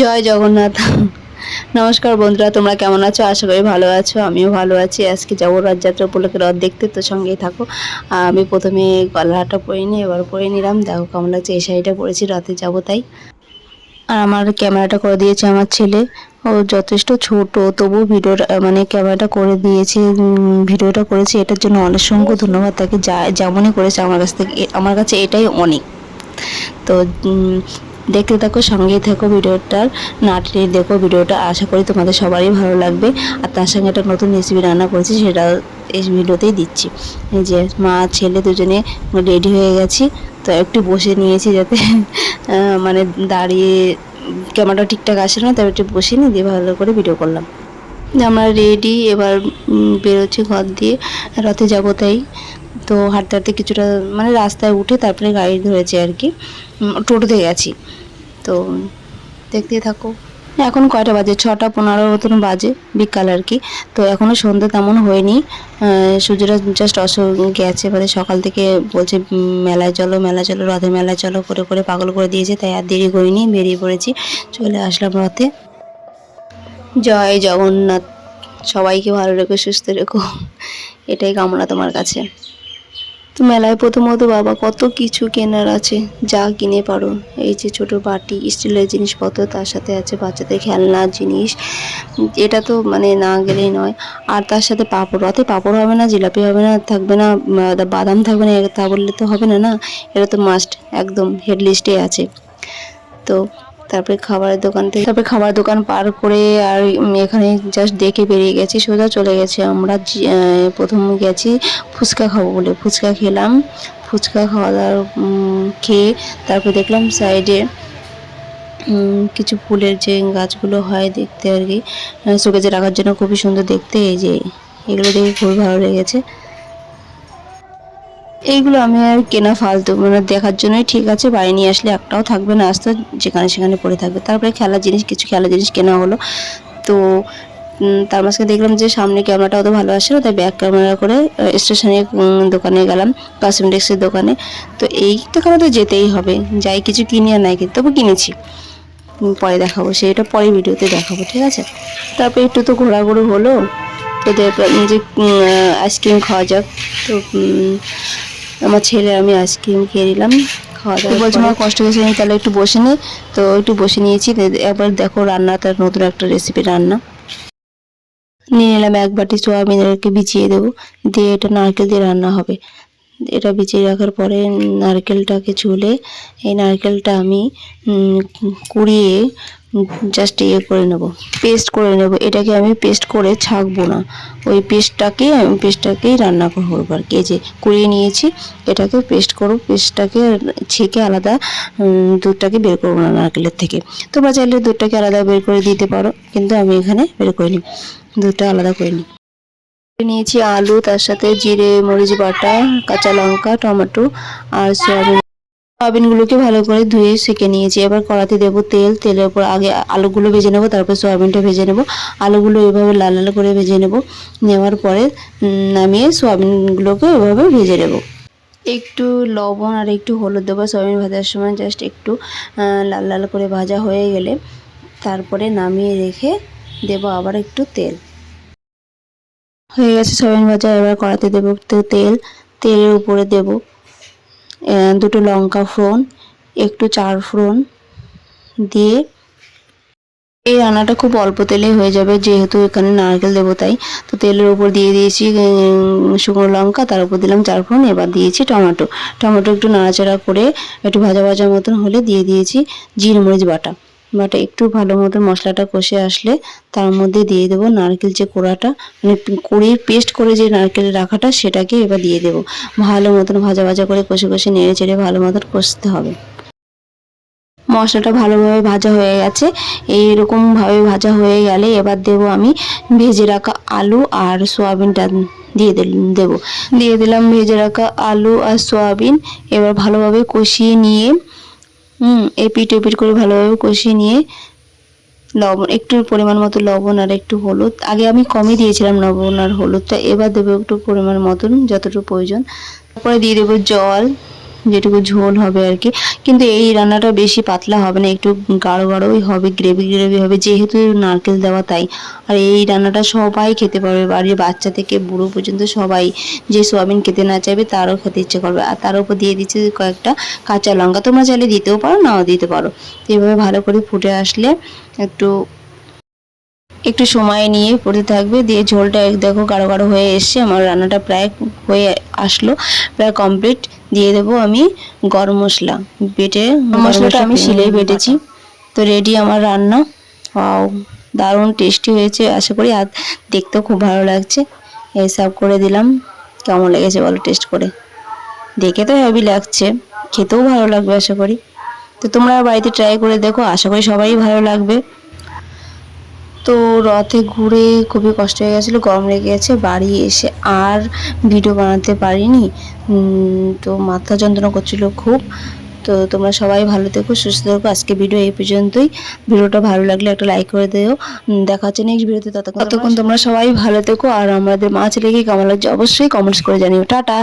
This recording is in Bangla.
জয় জগন্নাথ। নমস্কার বন্ধুরা, তোমরা কেমন আছো? আশা করি ভালো আছো, আমিও ভালো আছি। আজকে যাব রথযাত্রা উপলক্ষে রথ দেখতে তো সঙ্গেই থাকো। আমি প্রথমে গলাটা পরে নিই, এবার পরে নিলাম। দেখো কেমন লাগছে, এই শাড়িটা পরেছি রাতে যাব তাই। আর আমার ক্যামেরাটা করে দিয়েছে আমার ছেলে। ও যথেষ্ট ছোট, তবু ভিডিওটা মানে ক্যামেরাটা করে দিয়েছে ভিডিওটা করেছে। এটার জন্য অসংখ্য ধন্যবাদ তাকে। যা, যেমনই করেছে, আমার কাছ থেকে আমার কাছে এটাই অনেক। তো দেখতে থাকো, সঙ্গেই থাকো ভিডিওটার নাটটি দেখো ভিডিওটা। আশা করি তোমাদের সবারই ভালো লাগবে। আর তার সঙ্গে একটা নতুন রেসিপি রান্না করেছি সেটা এই ভিডিওতেই দিচ্ছি। যে মা, ছেলে দুজনে রেডি হয়ে গেছি। তো একটু বসে নিয়েছি যাতে মানে দাঁড়িয়ে ক্যামেরাটা ঠিকঠাক আসে না তবে একটু বসে নিয়ে দিয়ে ভালো করে ভিডিও করলাম। আমরা রেডি এবার বেরোচ্ছি ঘর দিয়ে। রথে যাব তাই। তো হাঁটতে হাঁটতে কিছুটা মানে রাস্তায় উঠে তারপরে গাড়ি ধরেছি আর কি। টোটোতে গেছি। তো দেখতে থাকো। এখন কয়টা বাজে? ছটা পনেরো মতন বাজে বিকাল আর কি। তো এখনও সন্ধ্যে তেমন হয়নি। সূর্যটা জাস্ট অস গেছে মানে সকাল থেকে বলছে মেলায় চলো মেলা চলো, রথে মেলায় চলো, করে করে পাগল করে দিয়েছে, তাই আর দেরি করিনি, বেরিয়ে পড়েছি। চলে আসলাম রথে। জয় জগন্নাথ। সবাইকে ভালো রেখো, সুস্থ রেখো। এটাই কামনা তোমার কাছে। মেলায় প্রথমত বাবা কত কিছু কেনার আছে যা কিনে পারো। এই যে ছোট বাটি, স্টিলের জিনিসপত্র, তার সাথে আছে বাচ্চাদের খেলনার জিনিস। এটা তো মানে না গেলেই নয়। আর তার সাথে পাঁপড় রথে পাঁপড় হবে না, জিলাপি হবে না, থাকবে না বাদাম থাকবে না তা বললে তো হবে না না? এটা তো মাস্ট একদম হেডলিস্টে আছে। তো তারপরে খাবারের দোকান থেকে, তারপরে খাবার দোকান পার করে আর এখানে জাস্ট দেখে বেরিয়ে গেছি, সোজা চলে গেছি আমরা প্রথম গেছি ফুচকা খাব বলে। ফুচকা খেলাম, ফুচকা খাওয়া দাওয়ার খেয়ে তারপরে দেখলাম সাইডে কিছু ফুলের যে গাছগুলো হয় দেখতে আর কি শোকেজে রাখার জন্য খুবই সুন্দর দেখতে, এই যে, এগুলো দেখে খুবই ভালো লেগেছে। এইগুলো আমি আর কেনা ফালতু মানে দেখার জন্যই ঠিক আছে, বাড়ি নিয়ে আসলে একটাও থাকবে না, আসতে যেখানে সেখানে পড়ে থাকবে। তারপরে খেলার জিনিস, কিছু খেলার জিনিস কেনা হলো। তো তার মাঝখানে দেখলাম যে সামনে ক্যামেরাটা অত ভালো আসছে না, তাই ব্যাক ক্যামেরা করে স্টেশনে দোকানে গেলাম কসমেটিক্সের দোকানে। তো এই দোকানে তো যেতেই হবে, যাই কিছু কিনি আর নাই কিন্তু তবু কিনেছি। পরে দেখাবো, সেটা পরে ভিডিওতে দেখাবো, ঠিক আছে? তারপরে একটু তো ঘোরাঘুরি হলো, তো যে আইসক্রিম খাওয়া যাক, তো আমার ছেলে আমি আইসক্রিম খেয়ে নিলাম খাওয়া দাওয়া বলছে আমার কষ্ট হয়েছে নি তাহলে একটু বসে নে। তো একটু বসে নিয়েছি এবার দেখো রান্না তার নতুন একটা রেসিপি রান্না। নিয়ে নিলাম এক বাটি সোয়াবিনকে বিছিয়ে দেবো দিয়ে এটা নারকেল দিয়ে রান্না হবে। এটা বিছিয়ে রাখার পরে নারকেলটাকে চুলে এই নারকেলটা আমি কুড়িয়ে জাস্ট ইয়ে করে নেব। পেস্ট করে নেব। এটাকে আমি পেস্ট করে ছাকবো না। ওই পেস্টটাকে আমি পেস্টটাকেই রান্না করব আর কি। যে কুড়িয়ে নিয়েছি, এটাকে পেস্ট করব। পেস্টটাকে ছেঁকে আলাদা দুধটাকে বের করব না নারকেলের থেকে। তোমরা চাইলে দুধটাকে আলাদা বের করে দিতে পারো, কিন্তু আমি এখানে বের করিনি। দুধটা আলাদা করে নিই নিয়েছি আলু, তার সাথে জিরে, মরিচ বাটা, কাঁচা লঙ্কা, টমেটো আর সয়াবিন। সয়াবিনগুলোকে ভালো করে ধুয়ে সেঁকে নিয়েছি। এবার কড়াতে দেবো তেল। তেলের উপর আগে আলুগুলো ভেজে নেব, তারপর সয়াবিনটা ভেজে নেব। আলুগুলো এভাবে লাল লাল করে ভেজে নেব। নেওয়ার পরে নামিয়ে সয়াবিনগুলোকে এভাবে ভেজে নেব। একটু লবণ আর একটু হলুদ দেবো। সয়াবিন ভাজার সময় জাস্ট একটু লাল লাল করে ভাজা হয়ে গেলে তারপরে নামিয়ে রেখে দেবো আবার একটু তেল। হয়ে গেছে সয়াবিন ভাজা। এবার কড়াতে দেবো একটু তেল। তেলের উপরে দেব দুটো লঙ্কা ফোড়ন, একটু চার ফোড়ন দিয়ে এই রান্নাটা খুব অল্প তেলেই হয়ে যাবে, যেহেতু এখানে নারকেল দেবো তাই। তো তেলের উপর দিয়ে দিয়েছি শুকনো লঙ্কা, তার উপর দিলাম চার ফোড়ন, এবার দিয়েছি টমেটো। টমেটো একটু নাড়াচাড়া করে, একটু ভাজা ভাজা মতন হলে দিয়ে দিয়েছি জিরে মরিচ বাটা। বাটা একটু ভালো মতো মশলাটা কষে আসলে তার মধ্যে দিয়ে দেবো নারকেল যে কোড়াটা মানে কুড়ির পেস্ট করে যে নারকেল রাখাটা সেটাকে এবার দিয়ে দেবো। ভালো মতন ভাজা ভাজা করে কষে কষে নেড়ে চেড়ে ভালো মতন কষতে হবে। মশলাটা ভালোভাবে ভাজা হয়ে গেছে। এইরকম ভাবে ভাজা হয়ে গেলে এবার দেব আমি ভেজে রাখা আলু আর সোয়াবিনটা দিয়ে দিল, দেবো। দিয়ে দিলাম ভেজে রাখা আলু আর সোয়াবিন। এবার ভালোভাবে কষিয়ে নিয়ে হুম এপিট এপিট করে ভালোভাবে কষিয়ে নিয়ে লবণ, একটু পরিমাণ মতো লবণ আর একটু হলুদ। আগে আমি কমই দিয়েছিলাম লবণ আর হলুদটা, এবার দেবো একটু পরিমাণ মতন, যতটুকু প্রয়োজন। তারপরে দিয়ে দেবো জল। যেটুকু ঝোল হবে আর কি। কিন্তু এই রান্নাটা বেশি পাতলা হবে না, একটু গাঢ় গাঢ়ই হবে গ্রেভি গ্রেভি হবে, যেহেতু নারকেল দেওয়া তাই। আর এই রান্নাটা সবাই খেতে পারবে, বাড়ির বাচ্চা থেকে বুড়ো পর্যন্ত সবাই যে সোয়াবিন খেতে না চাইবে তারও খেতে ইচ্ছে করবে। আর তার উপর দিয়ে দিচ্ছি কয়েকটা কাঁচা লঙ্কা, তোমরা চাইলে দিতেও পারো, নাও দিতে পারো। তো এইভাবে ভালো করে ফুটে আসলে একটু একটু সময় নিয়ে পড়তে থাকবে। দিয়ে ঝোলটা দেখো গাঢ় গাঢ় হয়ে এসছে। আমার রান্নাটা প্রায় হয়ে আসলো। প্রায় কমপ্লিট দিয়ে দেবো আমি গরম মশলা। বেটে মশলাটা আমি শিলেই বেটেছি। তো রেডি আমার রান্না। ওয়াও দারুণ টেস্টি হয়েছে। আশা করি আর দেখতেও খুব ভালো লাগছে। এই সব করে দিলাম। কেমন লেগেছে বলো টেস্ট করে। দেখে তো হেভি লাগছে। খেতেও ভালো লাগবে আশা করি। তো তোমরা বাড়িতে ট্রাই করে দেখো। আশা করি সবাই ভালো লাগবে। তো রথে ঘুরে খুবই কষ্ট হয়ে গেছিল গরম লেগে গেছে বাড়ি এসে আর ভিডিও বানাতে পারিনি। তো মাথা যন্ত্রণা করছিল খুব। তো তোমরা সবাই ভালো থেকো সুস্থ থেকো। আজকে ভিডিও এই পর্যন্তই। ভিডিওটা ভালো লাগলে একটা লাইক করে দিও। দেখা হচ্ছে নেক্সট ভিডিওতে ততক্ষণ ততক্ষণ তোমরা সবাই ভালো থেকো। আর আমাদের মাছ লেগে কেমন লাগছে অবশ্যই কমেন্টস করে জানিও। টাটা।